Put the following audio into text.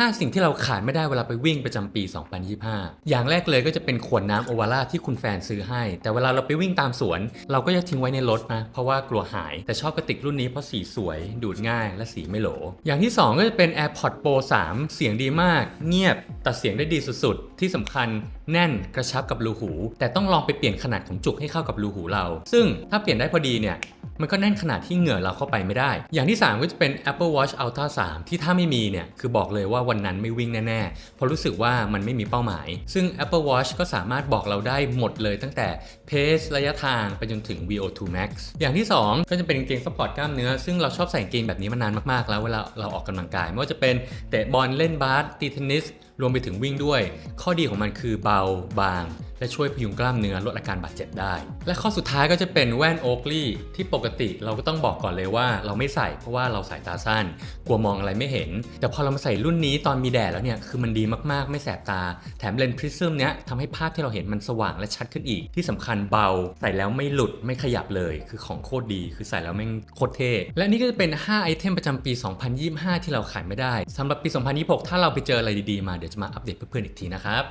5 สิ่งที่เราขาดไม่ได้เวลาไปวิ่งประจำปี 2025 อย่างแรกเลยก็จะเป็นขวดน้ำโอวาร่าที่คุณแฟนซื้อให้ แต่เวลาเราไปวิ่งตามสวน เราก็จะทิ้งไว้ในรถนะเพราะว่ากลัวหาย แต่ชอบกระติกรุ่นนี้เพราะสีสวย ดูดง่ายและสีไม่โหล อย่างที่ 2 ก็จะเป็น AirPods Pro 3 เสียงดีมาก เงียบตัดเสียงได้ดีสุดๆ ที่สำคัญแน่นกระชับกับรูหู แต่ต้องลองไปเปลี่ยนขนาดของจุกให้เข้ากับรูหูเรา ซึ่งถ้าเปลี่ยนได้พอดีเนี่ย มันก็แน่นขนาดที่เหงื่อเราเข้าไปไม่ได้ อย่างที่ 3 ก็จะเป็น Apple Watch Ultra 3 ที่ถ้าไม่มีเนี่ยคือบอกเลยว่าวันนั้นไม่วิ่งแน่ๆเพราะรู้สึกว่ามันไม่มีเป้าหมาย ซึ่ง Apple Watch ก็สามารถบอกเราได้หมดเลยตั้งแต่เพสระยะทางไปจนถึง VO2 max อย่างที่ 2 ก็จะเป็นกางเกงซัพพอร์ตกล้ามเนื้อ ซึ่งเราชอบใส่กางเกงแบบนี้มานานมากๆ แล้วเวลาเราออกกำลังกาย ไม่ว่าจะเป็นเตะบอลเล่นบาสตีเทนนิสรวมไปถึงวิ่งด้วย ข้อดีของมันคือเบาบาง และช่วยพยุงกล้ามเนื้อลดอาการบาดเจ็บได้ และข้อสุดท้ายก็จะเป็นแว่นโอ k ลีที่ปกติเราก็ต้องบอกก่อนเลยว่า เราไม่ใส่เพราะว่าเราสายตาสั้น กลัวมองอะไรไม่เห็น แต่พอเรามาใส่รุ่นนี้ตอนมีแดดแล้วเนี่ยคือมันดีมากๆ ไม่แสบตา แถมเลนส์พริซึมเนี้ยทำให้ภาพที่เราเห็นมันสว่างและชัดขึ้นอีก ที่สำคัญเบา ใส่แล้วไม่หลุดไม่ขยับเลย คือของโคตรดี คือใส่แล้วแม่งโคตรเท่และนี่ก็จะเป็น 5 ไอเทมประจำปี 2025 ที่เราขายไม่ได้สำหรับปี 2026 ถ้าเราไปเจออะไรดีๆมาเดี๋ยวจะมาอัปเดตเพื่อนๆอีกทีนะครับ